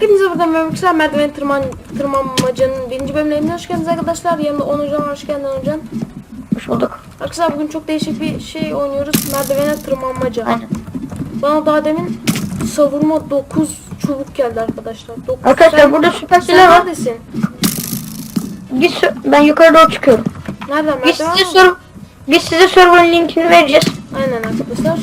Hepinize buradan arkadaşlar. Merdiven tırman, tırmanmacanın birinci bölümüne hoş geldiniz arkadaşlar. Yanımda Onur Can. Hoş geldin Onur Can. Hoş bulduk. Arkadaşlar bugün çok değişik bir şey oynuyoruz. Merdivene tırmanmaca. Aynen. Bana daha demin savurma 9 çubuk geldi arkadaşlar. 9. Arkadaşlar burada süper sen şeyler var. neredesin? Git ben yukarı doğru çıkıyorum. Nereden Biz size sor biz size server'ın linkini vereceğiz. Aynen arkadaşlar.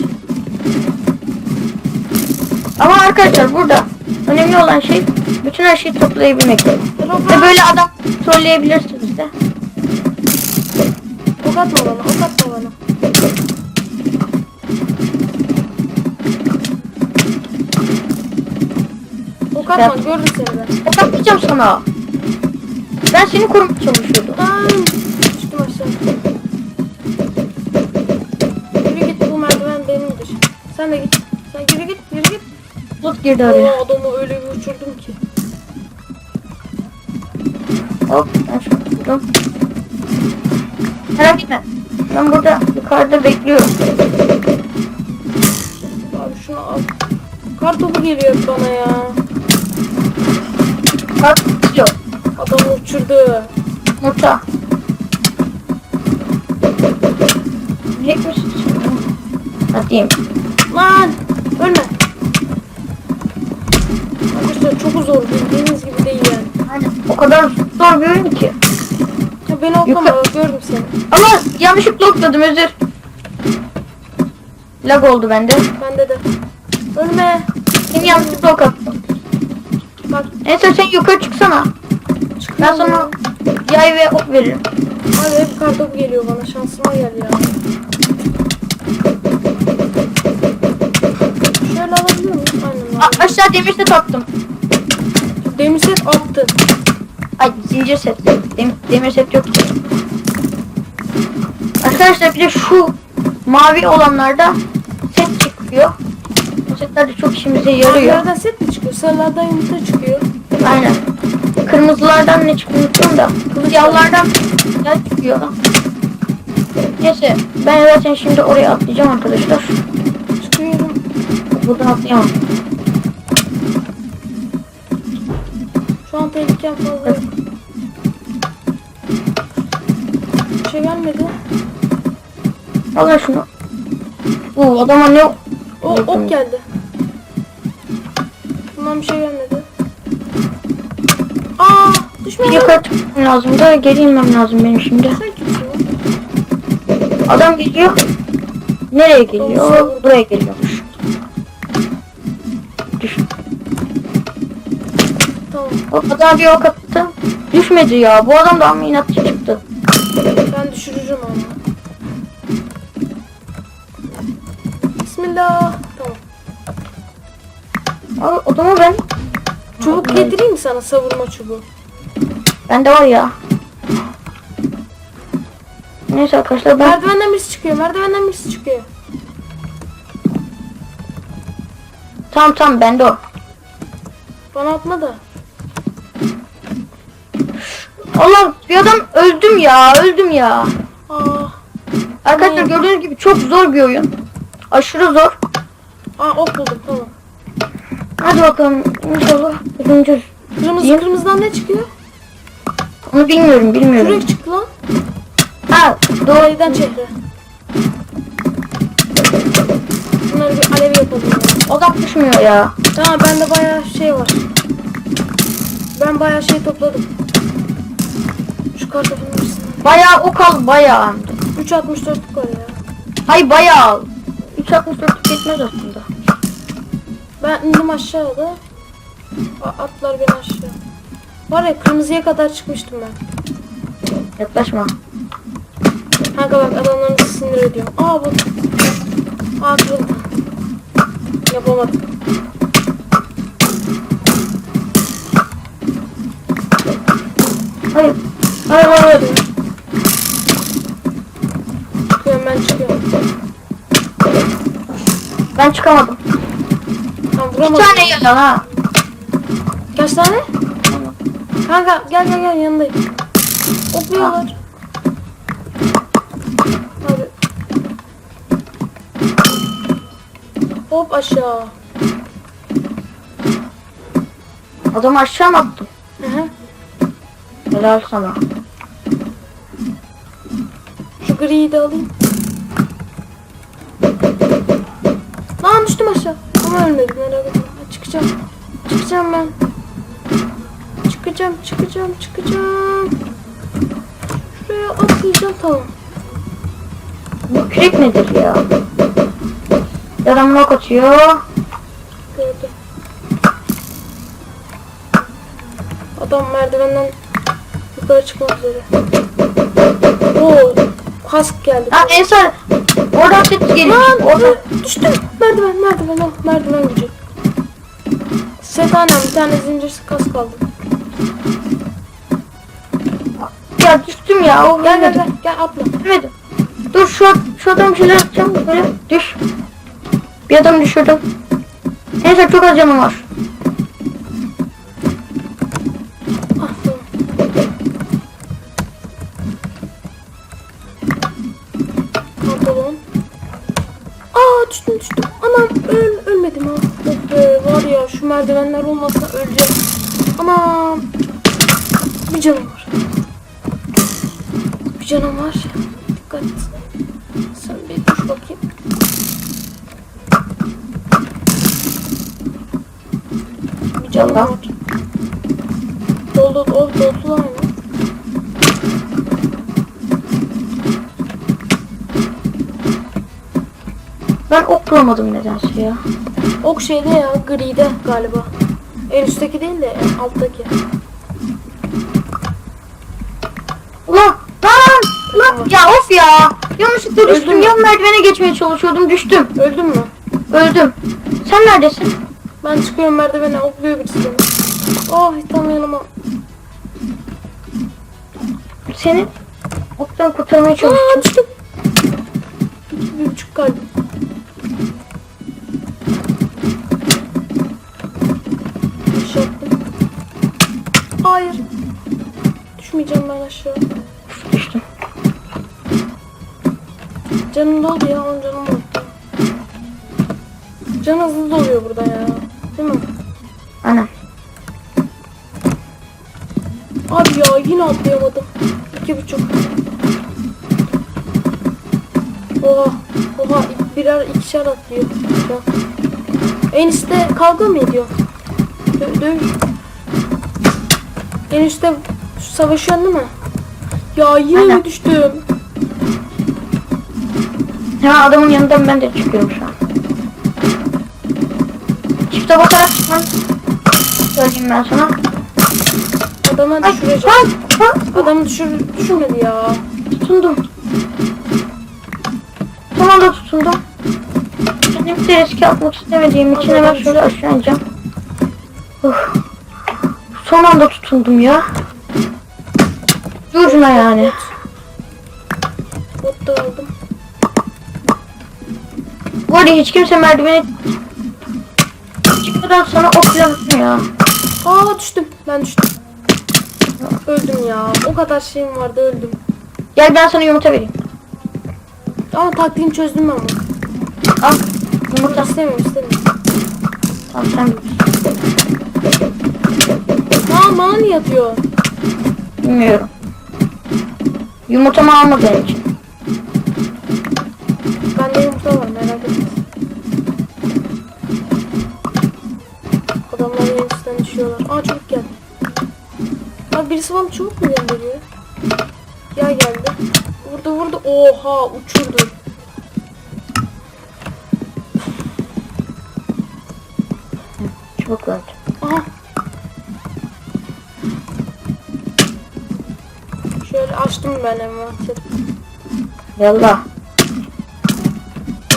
Ama arkadaşlar burada önemli olan şey bütün her şeyi toplayabilmek. Ve böyle adam trolleyebilirsiniz de. Ok atma bana. Ok atma bana. Ok atma. Yap. Görürüm seni ben. Bakmayacağım sana. Ben seni korumaya çalışıyordum. Lan düştüm aşağı. Sen de git. Sen yürü git yürü git. Tut girdi araya. Oo, adamı öyle bir uçurdum ki. Hop ben şunu tuttum. Merak etme. Ben burada yukarıda bekliyorum. Abi şunu al. Kar topu geliyor bana ya. Bak yok. Adamı uçurdu. Yumurta. Yiyecek misin? Lan ölme. Arkadaşlar çok zor bildiğiniz gibi değil yani. Aynen. O kadar zor bir oyun ki. Ya beni oklama bak, gördüm seni. Ama yanlışlıkla okladım özür. Lag oldu bende. Bende de. Ölme. Seni yanlışlıkla ok attım. Bak Neyse sen yukarı çıksana. Ben çıkıyorum sana ya. yay ve ok veririm. Abi hep kar topu geliyor bana şansıma gel ya. A- aşağı demir set attım. Demir set attın. Ay zincir set. Dem- demir set yok ki. Arkadaşlar bir de şu mavi olanlarda set çıkıyor. Bu setler de çok işimize yarıyor. Mavilerden set mi çıkıyor? Sarılardan yumurta çıkıyor. Aynen. Kırmızılardan ne çıkıyor unuttum da. Siyahlardan ne çıkıyor? Neyse ben zaten şimdi oraya atlayacağım arkadaşlar. Çıkıyorum. Buradan atlayamam. Şu an tehlikem fazla yok. Bir şey gelmedi. Al şunu. Bu adama ne... O ok geldi. Bundan bir şey gelmedi. Aa, düşmedi. yukarı çıkmam lazım da geri inmem lazım benim şimdi. Sen kimsin lan? Adam geliyor. Nereye geliyor? Olsun. Buraya geliyormuş. O adam bir ok attı. Düşmedi ya. Bu adam da amma inatçı çıktı. Ben düşürürüm onu. Bismillah. Tamam. Abi adamı ben... Çubuk getireyim mi sana savurma çubuğu? Bende var ya. Neyse arkadaşlar ben... Merdivenden birisi çıkıyor. Merdivenden birisi çıkıyor. Tamam tamam bende o. Bana atma da. Allah bir adam öldüm ya öldüm ya. Aa. Arkadaşlar Ne? gördüğünüz gibi çok zor bir oyun. Aşırı zor. Aa ok buldum tamam. Hadi bakalım inşallah birinci. Kırmızı Diyeyim. kırmızıdan ne çıkıyor? Onu bilmiyorum bilmiyorum. Kürek çıktı lan. Ha doğru. Doğaydan çehre. Bunları bir alevi yapalım ya. Adam düşmüyor ya. Tamam bende bayağı şey var. Ben bayağı şey topladım. Kartopun birisini. Bayağı ok al bayağı. hem de. 3.64'lük var ya. Hay bayağı al. 3.64 yetmez aslında. Ben indim aşağıda. Atlar beni aşağı. Var ya kırmızıya kadar çıkmıştım ben. Yaklaşma. Kanka bak adamlarını sinir ediyorum. Aa bu. Aa kırıldı. Yapamadım. Hayır hayır hayır. Çıkıyorum ben çıkıyorum. Ben çıkamadım. Tamam Bir vuramadım. tane yalan ha. Kaç tane? Kanka gel gel gel yanındayım. Okluyorlar. Hadi. Hop aşağı. Adamı aşağı mı attın? Hı hı. Helal sana. Şu griyi de alayım. Ölmedim merak etme. Çıkacağım. Çıkacağım ben. Çıkacağım, çıkacağım, çıkacağım. Şuraya atlayacağım tamam. Bu kürek nedir ya? Adam nok atıyor. Gördüm. Adam merdivenden yukarı çıkmak üzere. Oo, kask geldi. Ha Ensar. Oradan ses geliyor. Lan Orada. düştüm. Merdiven, merdiven, oh, merdiven gücü. Setanem bir tane zincir kas kaldı. Ya düştüm ya. O Gel gel gel, gel atla. Düşmedim. Dur şu, şu adam şeyler yapacağım. Böyle düş. Bir adam düşürdüm. Neyse çok az canım var. Aa düştüm düştüm. Anam öl, ölmedim ha. Oh be var ya şu merdivenler olmasa öleceğim. Anam. Bir canım var. Bir canım var. Dikkat. Sen bir düş bakayım. Bir canım var. Doldu, doldu, doldular mı? Ben ok bulamadım nedense ya. Ok şeyde ya, gride galiba. En üstteki değil de en alttaki. Ulan lan lan ya of ya. Yanlışlıkla Öldün düştüm. mü? Yan merdivene geçmeye çalışıyordum düştüm. Öldün mü? Öldüm. Sen neredesin? Ben çıkıyorum merdivene, okluyor birisi beni. Oh, tam yanıma. Seni oktan kurtarmaya Aa, çalıştım. düştüm. İki, bir buçuk kalbim. Aşağı attım. Hayır. Düşmeyeceğim ben aşağı. Düştüm. Canım doldu ya, on canım oldu. Can hızlı doluyor burada ya. Değil mi? Aynen. Abi ya yine atlayamadım. İki buçuk. Oha. Oha birer ikişer atlıyor. an. En üstte kavga mı ediyor? Dö dövüş. En üstte savaşıyor değil mi? Ya yine Aynen. mi düştüm? Hemen adamın yanından ben de çıkıyorum şu an. Çifte bakarak çıkmam. Söyleyeyim ben sana. Adamı Ay, lan, lan, Adamı düşür düşürmedi ya. tutundum. Son anda tutundum. Benim de riske atmak istemediğim için hemen şöyle aşağı ineceğim. Uf. Son anda tutundum ya. Ucuna yani. Bot da aldım. Bu arada hiç kimse merdivene çıkmadan sana ok yaptım ya. Aa düştüm. Ben düştüm. Öldüm ya. O kadar şeyim vardı öldüm. Gel ben sana yumurta vereyim. Ama taktiğimi çözdüm ben bunu. Al. Yumurta. İstemiyorum istemiyorum. Tamam sen bilirsin. Aa bana niye atıyor? Bilmiyorum. Yumurtamı alma benim için. Bende yumurta var merak etme. Adamlar yenisinden düşüyorlar. Aa çabuk gel. Bak birisi bana çabuk mu gönderiyor? Ya geldi. Vurdu vurdu. Oha uçurdu. Çubuk verdi. Aha. Açtım ben envanteri. Yallah.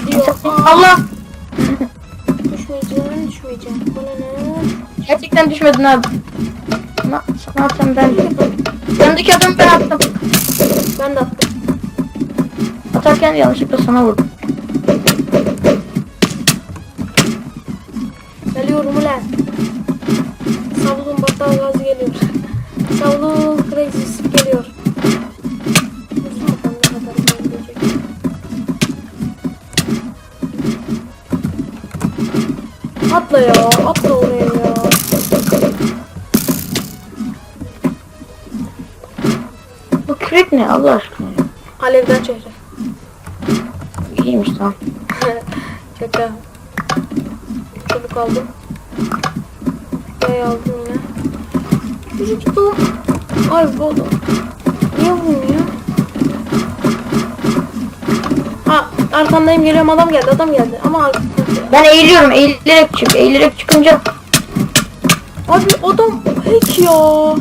Gidiyor. Allah. düşmeyeceğim düşmeyeceğim. Bana ne? Gerçekten düşmedin abi. Sana, sana atsam ben. Yanındaki adamı ben attım. Ben de attım. Atarken yanlışlıkla sana vurdum. Geliyorum ulan. Savunun battal gazı geliyor. Savunun atla ya. Atla oraya ya. Bu kürek ne Allah aşkına? Alevden çehre. İyiymiş tamam. Şaka. Çabuk aldım. Yay aldım yine. Çocuk da Ay bu da. Niye vurmuyor? Ha arkandayım geliyorum adam geldi adam geldi ama Ben eğiliyorum eğilerek çık. Eğilerek çıkınca Abi adam hack ya.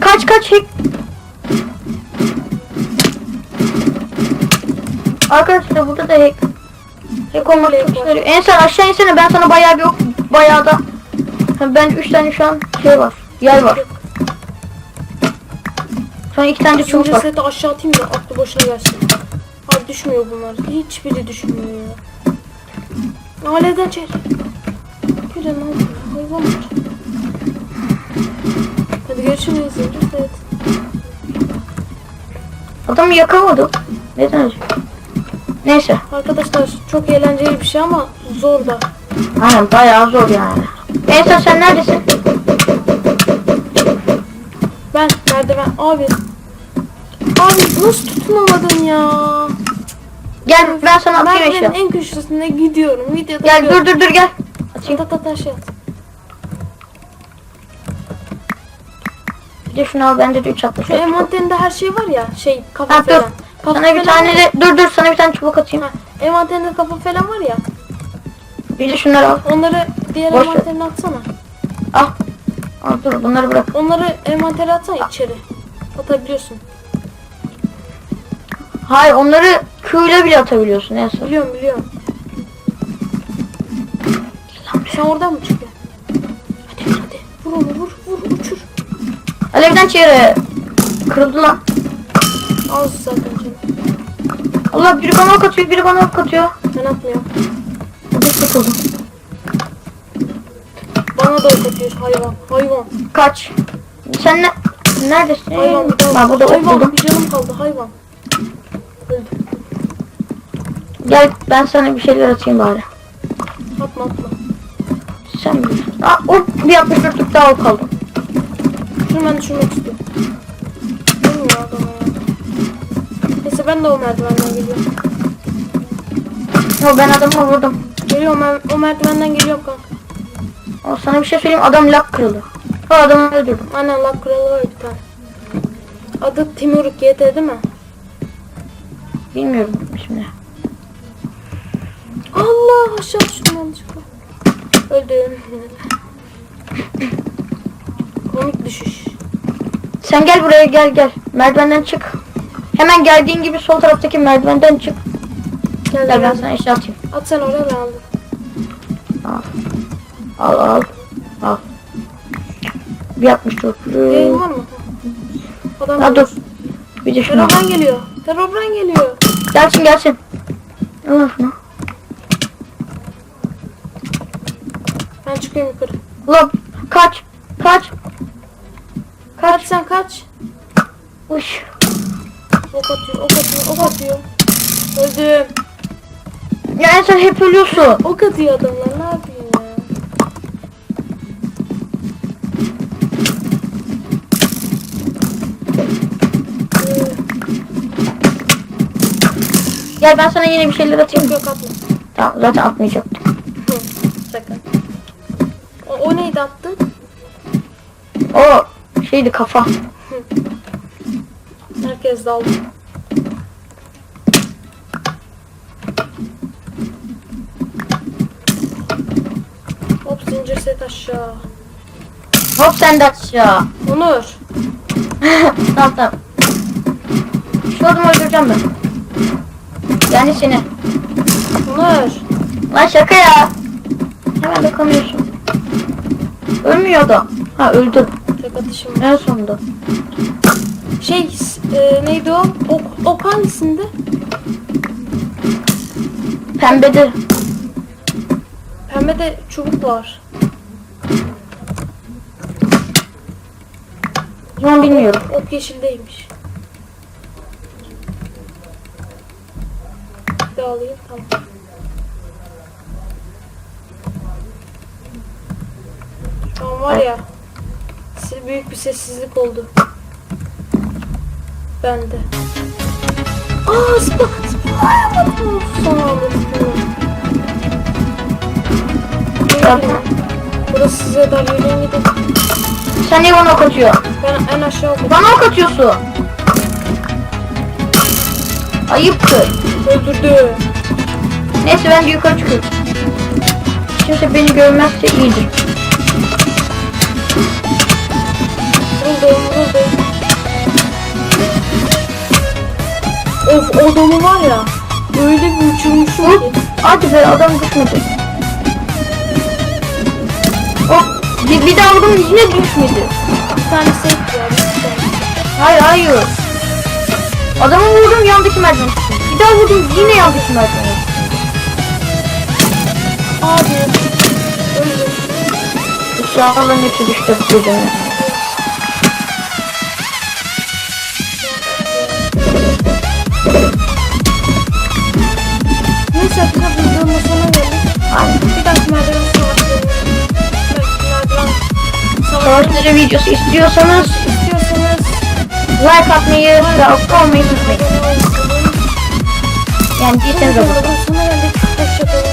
kaç kaç hack. Arkadaşlar burada da hack. Hack olmak çok. En son aşağı insene ben sana bayağı bir ok bayağı da ben 3 tane şu an şey var. Yay var. Sonra 2 tane çubuk var. seti aşağı atayım da aklı başına gelsin. Abi düşmüyor bunlar. Hiçbiri düşmüyor ya. Alevden çek. Yapıyor? Hayvan var. Hadi görüşürüz set. Adamı yakamadım. Neden? Neyse. Arkadaşlar çok eğlenceli bir şey ama zor da. Aynen bayağı zor yani. Son sen neredesin? Ben merdiven abi. Abi nasıl tutunamadın ya? Gel ben sana atayım eşya. en köşesinde gidiyorum. Videoda Gel dur dur dur gel. At at at aşağı at. Bir de şunu al bende de 3 atmış. Şu envanterinde her şey var ya şey kafa Ha dur. falan. Kafa Sana bir tane var. de dur dur sana bir tane çubuk atayım. Ha, envanterinde kafa falan var ya. Bir de şunları al. Onları diğer Boş envanterine atsana. Al. Al dur bunları bırak. Onları envantere atsana içeri. Atabiliyorsun. Hayır onları Q ile bile atabiliyorsun en son. Biliyorum biliyorum. Sen oradan mı çıkıyorsun? Hadi hadi. Vur onu vur vur uçur. Alevden çevre. Kırıldı lan. Az zaten canım. Allah biri bana ok atıyor biri bana ok atıyor. Ben atmıyorum. Bir sıkıldım. Bana da ok atıyor hayvan. Hayvan. Kaç. Sen ne? Neredesin? Hayvan bir daha. Ben burada ok hayvan buldum. bir canım kaldı hayvan. Gel ben sana bir şeyler atayım bari. Atma atma. Sen bilirsin. Aa ok bir 64 tık daha ok aldım. Şunu ben düşürmek istiyorum. Bilmiyor adama ya. Neyse ben de o merdivenden geliyorum. Yo ben adamı vurdum. Geliyorum ben o merdivenden geliyorum kanka. O sana bir şey söyleyeyim adam lak kırıldı. O adamı öldürdüm. Aynen lak kralı var bir tane. Adı Timur GT değil mi? Bilmiyorum şimdi. Allah aşağı düştüm yanlışlıkla. Öldüm. Komik düşüş. Sen gel buraya gel gel. Merdivenden çık. Hemen geldiğin gibi sol taraftaki merdivenden çık. Gel Gel ben sana eşya atayım. At sen oraya ben aldım. Al al. Al. Bir 64. Yayın var mı? Adam Ha dur. Bir de şunu al. Terörden geliyor. Terörden geliyor. Gelsin gelsin. Al şunu. Ben çıkıyorum yukarı. Ulan kaç. Kaç. Kaç sen kaç. Uş. Ok atıyor, ok atıyor, ok atıyor. Öldüm. Ya sen hep ölüyorsun. Ok atıyor adamlar ne yapayım Gel ben sana yine bir şeyler atayım. Yok yok atma. Tamam zaten atmayacaktım. Hı, Sakın. O, o neydi attı? O şeydi kafa. Herkes daldı. Hop zincir set aşağı. Hop sen de aşağı. Onur. tamam tamam. Şu adamı öldüreceğim ben. Yani seni. Onur. Lan şaka ya. Hemen dokanıyorsun. Ölmüyor da. Ha öldü. Tek atışım. En sonunda. Şey e, neydi o? Ok, ok hangisinde? Pembede. Pembede çubuk var. Zaman bilmiyorum. Ok yeşildeymiş. Daha alayım tamam. var ya. Büyük bir sessizlik oldu. Bende. Aa aldım. Yapma. Burası size dar yürüyen gidin. Sen niye bana ok atıyor? Ben en aşağı okudum. Bana ok atıyorsun. Ayıptır. Öldürdü. Neyse ben yukarı çıkıyorum. Kimse beni görmezse iyidir. Vuruldu vuruldu. Of adamı var ya. Öyle bir uçurmuşum ki. Hadi be adam düşmedi. Hop. Bir, bir daha vurdum yine düşmedi. Bir tanesi tane. Hayır hayır. Adamı vurdum yandaki merdiven daha vurdum yine yandaki merdiven çıktı. Abi. Öldü. Bu silahların hepsi düştü gözüme. Neyse bize bulduğumuz sona geldik. Aynen. Bir dahaki merdiven Savaşları videosu istiyorsanız istiyorsanız like atmayı ve abone olmayı unutmayın. Abone olmayı unutmayın. Yani değilseniz abone olun. Videonun sonuna geldik. Hoşçakalın.